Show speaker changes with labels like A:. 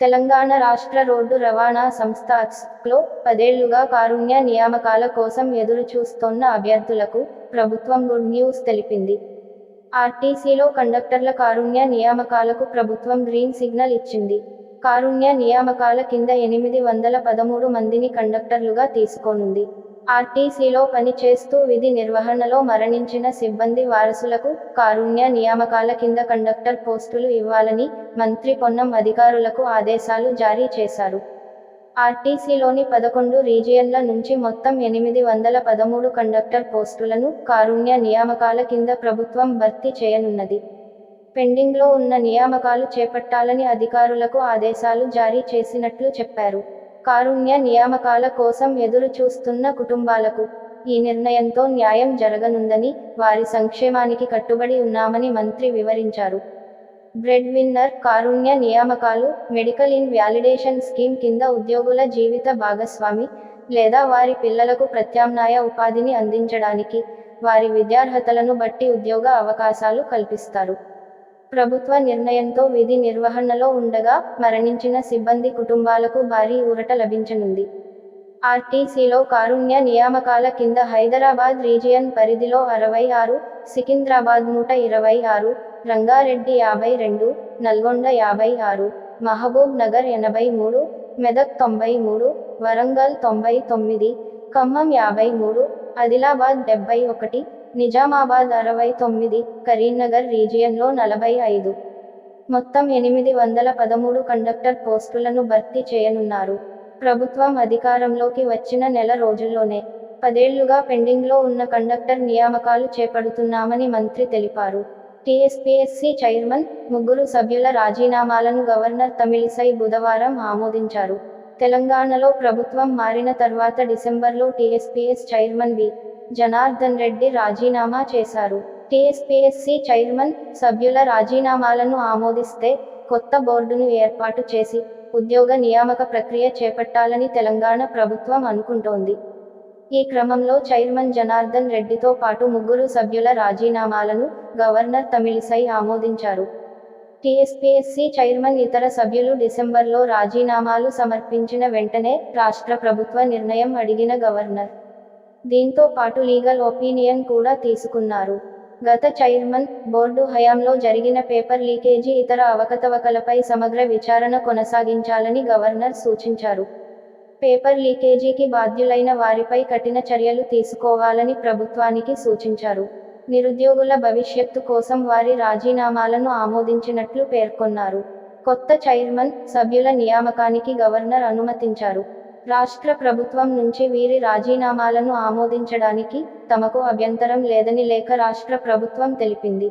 A: తెలంగాణ రాష్ట్ర రోడ్డు రవాణా సంస్థ లో పదేళ్ళుగా కారుణ్య నియామకాల కోసం ఎదురుచూస్తోన్న అభ్యర్థులకు ప్రభుత్వం గుడ్ న్యూస్ తెలిపింది. ఆర్టీసీలో కండక్టర్ల కారుణ్య నియామకాలకు ప్రభుత్వం గ్రీన్ సిగ్నల్ ఇచ్చింది. కారుణ్య నియామకాల కింద ఎనిమిది వందల పదమూడు మందిని కండక్టర్లుగా తీసుకోనుంది. ఆర్టీసీలో పనిచేస్తూ విధి నిర్వహణలో మరణించిన సిబ్బంది వారసులకు కారుణ్య నియామకాల కింద కండక్టర్ పోస్టులు ఇవ్వాలని మంత్రి పొన్నం అధికారులకు ఆదేశాలు జారీ చేశారు. ఆర్టీసీలోని పదకొండు రీజియన్ల నుంచి మొత్తం ఎనిమిది వందల పదమూడు కండక్టర్ పోస్టులను కారుణ్య నియామకాల కింద ప్రభుత్వం భర్తీ చేయనున్నది. పెండింగ్లో ఉన్న నియామకాలు చేపట్టాలని అధికారులకు ఆదేశాలు జారీ చేసినట్లు చెప్పారు. కారుణ్య నియామకాల కోసం ఎదురు చూస్తున్న కుటుంబాలకు ఈ నిర్ణయంతో న్యాయం జరగనుందని వారి సంక్షేమానికి కట్టుబడి ఉన్నామని మంత్రి వివరించారు. బ్రెడ్ విన్నర్ కారుణ్య నియామకాలు మెడికల్ ఇన్ వ్యాలిడేషన్ స్కీమ్ కింద ఉద్యోగుల జీవిత భాగస్వామి లేదా వారి పిల్లలకు ప్రత్యామ్నాయ ఉపాధిని అందించడానికి వారి విద్యార్హతలను బట్టి ఉద్యోగ అవకాశాలు కల్పిస్తారు. ప్రభుత్వ నిర్ణయంతో విధి నిర్వహణలో ఉండగా మరణించిన సిబ్బంది కుటుంబాలకు భారీ ఊరట లభించనుంది. ఆర్టీసీలో కారుణ్య నియామకాల కింద హైదరాబాద్ రీజియన్ పరిధిలో అరవై ఆరు సికింద్రాబాద్ నూట ఇరవై ఆరు రంగారెడ్డి యాభై రెండు నల్గొండ యాభై ఆరు మహబూబ్ నగర్ ఎనభై మూడు మెదక్ తొంభై మూడు వరంగల్ తొంభై తొమ్మిది ఖమ్మం యాభై మూడు ఆదిలాబాద్ డెబ్బై ఒకటి నిజామాబాద్ అరవై తొమ్మిది కరీంనగర్ రీజియన్లో నలభై ఐదు. మొత్తం ఎనిమిది వందల పదమూడు కండక్టర్ పోస్టులను భర్తీ చేయనున్నారు. ప్రభుత్వం అధికారంలోకి వచ్చిన నెల రోజుల్లోనే పదేళ్ళుగా పెండింగ్లో ఉన్న కండక్టర్ నియామకాలు చేపడుతున్నామని మంత్రి తెలిపారు. టీఎస్పీఎస్సీ చైర్మన్ ముగ్గురు సభ్యుల రాజీనామాలను గవర్నర్ తమిళిసై బుధవారం ఆమోదించారు. తెలంగాణలో ప్రభుత్వం మారిన తర్వాత డిసెంబర్లో TSPS chairman B. Janardhan Reddy రాజీనామా చేశారు. టీఎస్పీఎస్సీ చైర్మన్ సభ్యుల రాజీనామాలను ఆమోదిస్తే కొత్త బోర్డును ఏర్పాటు చేసి ఉద్యోగ నియామక ప్రక్రియ చేపట్టాలని తెలంగాణ ప్రభుత్వం అనుకుంటోంది. ఈ క్రమంలో చైర్మన్ జనార్దన్ రెడ్డితో పాటు ముగ్గురు సభ్యుల రాజీనామాలను గవర్నర్ తమిళిసై ఆమోదించారు. టీఎస్పీఎస్సీ చైర్మన్ ఇతర సభ్యులు డిసెంబర్లో రాజీనామాలు సమర్పించిన వెంటనే రాష్ట్ర ప్రభుత్వ నిర్ణయం అడిగిన గవర్నర్ దీంతో పాటు లీగల్ ఒపీనియన్ కూడా తీసుకున్నారు. గత చైర్మన్ బోర్డు హయాంలో జరిగిన పేపర్ లీకేజీ ఇతర అవకతవకలపై సమగ్ర విచారణ కొనసాగించాలని గవర్నర్ సూచించారు. పేపర్ లీకేజీకి బాధ్యులైన వారిపై కఠిన చర్యలు తీసుకోవాలని ప్రభుత్వానికి సూచించారు. నిరుద్యోగుల భవిష్యత్తు కోసం వారి రాజీనామాలను ఆమోదించినట్లు పేర్కొన్నారు. కొత్త చైర్మన్ సభ్యుల నియామకానికి గవర్నర్ అనుమతించారు. రాష్ట్ర ప్రభుత్వం నుంచి వీరి రాజీనామాలను ఆమోదించడానికి తమకు అభ్యంతరం లేదని లేఖ రాష్ట్ర ప్రభుత్వం తెలిపింది.